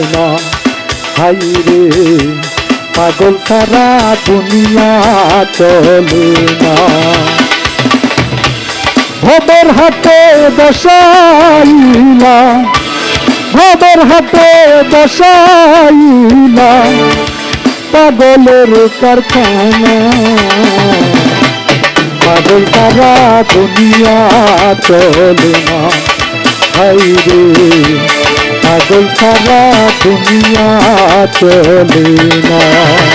না। হাই রে, পাগল সারা দুনিয়া চলে না। ভবর হাতে বসাইলা ভবর হাতে বসাইলা, পাগলের কারখানা। পাগল সারা দুনিয়া চলে না। হাই রে পাগল ছাড়া দুনিয়া চলে না।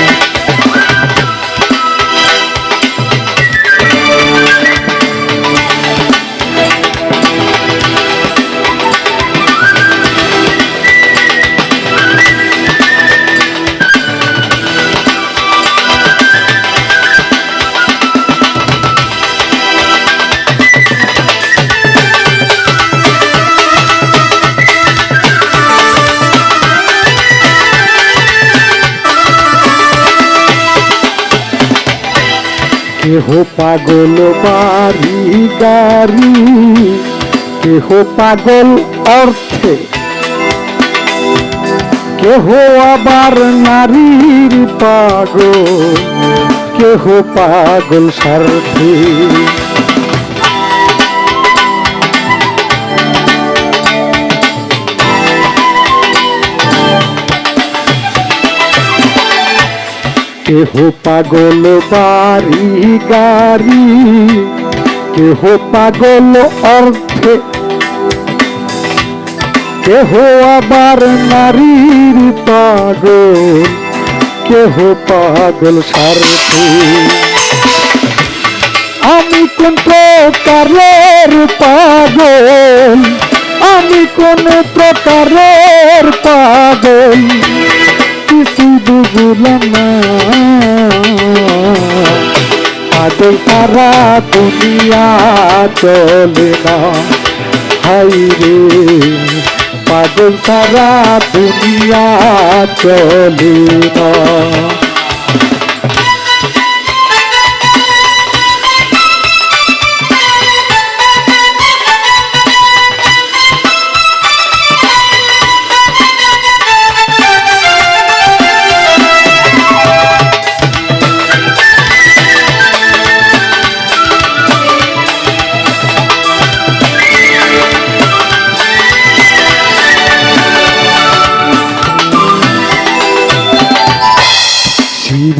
কেহ পাগল বাড়ি গাড়ি কেহ পাগল অর্থে কেহ আবার নারীর পাগল কেহ পাগল স্বার্থে। কেহ পাগল বাড়ি গাড়ি, কেহ পাগল অর্থে কেহ আবার নারীর পাগল, কেহ পাগল স্বার্থে আমি কোন প্রকারের পাগল, আমি কোন প্রকারের পাগল? কিছু বুঝলাম না পাগল সারা দুনিয়া চলে না। হাই রে, পাগল সারা দুনিয়া চলে না।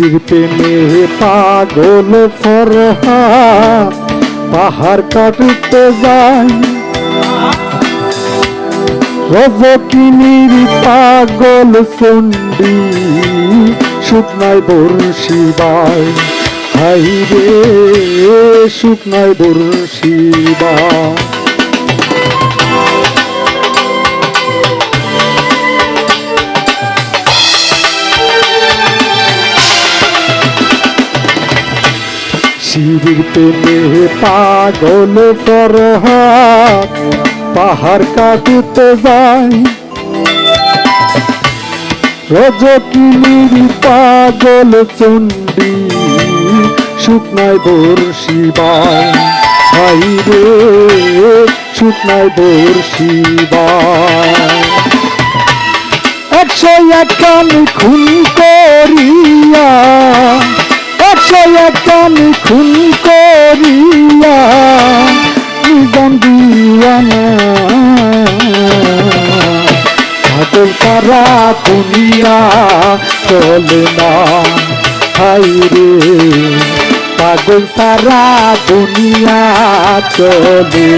শিবির প্রেমে পাগল ফরহা, পাহাড় কাটতে যায়। রজকিনীর পাগল সন্ডি শুকনায় বর্ষিবায় হাই রে, শুকনায় বর্ষিবা শিবির প্রেমে পাগল করহ পাহাড় কাটতে যায়। রজকিনীর পাগল চন্ডি শুকনায় বর্ষিবায় হাই রে শুকনায় বর্ষিবায় একশো একান খুন করিয়া চলে না হাই রে পাগল সারা দুনিয়া চলে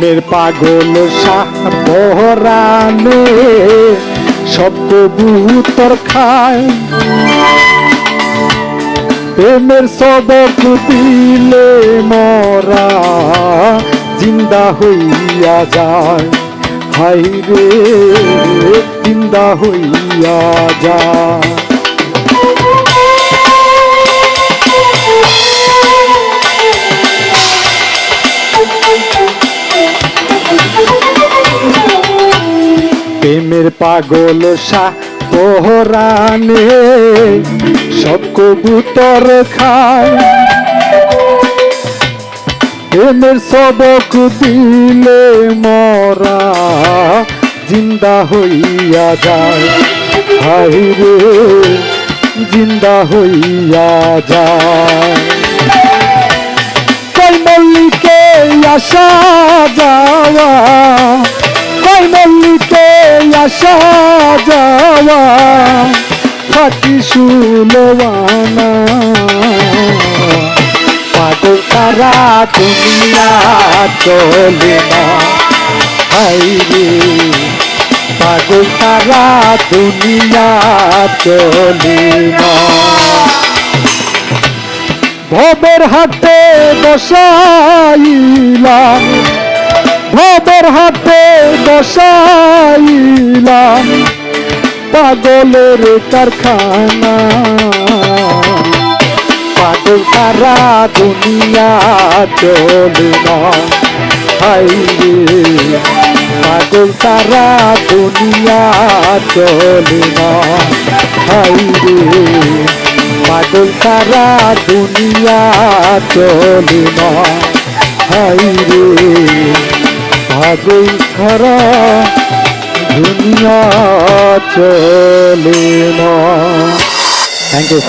প্রেমের পাগল শাহ পহরানে সব কবুতর খায়। প্রেমের সবক দিলে মরা জিন্দা হইয়া যায়। হাই রে, জিন্দা হইয়া যায়। পাগল শাহ পোহরানে সব কবুতর খায়। প্রেমের সবক দিলে মরা জিন্দা হইয়া যায়। হাই রে, জিন্দা হইয়া যায়। কই মল্লিকে আসা যাওয়া, কই মল্লিকে আসা যাওয়া ফাটি সুলওয়ানা পাগল সারা দুনিয়া চলে না হাই রে, পাগল সারা দুনিয়া চলে না ভবের হাতে বসাইলাম ভবের হাতে বসাইলাম পাগলের কারখানা। পাগল সারা দুনিয়া চলে না পাগল সারা দুনিয়া চলে না পাগল সারা দুনিয়া চলে না হাই রে। পাগল সারা দুনিয়া চলে না থ্যাংক ইউ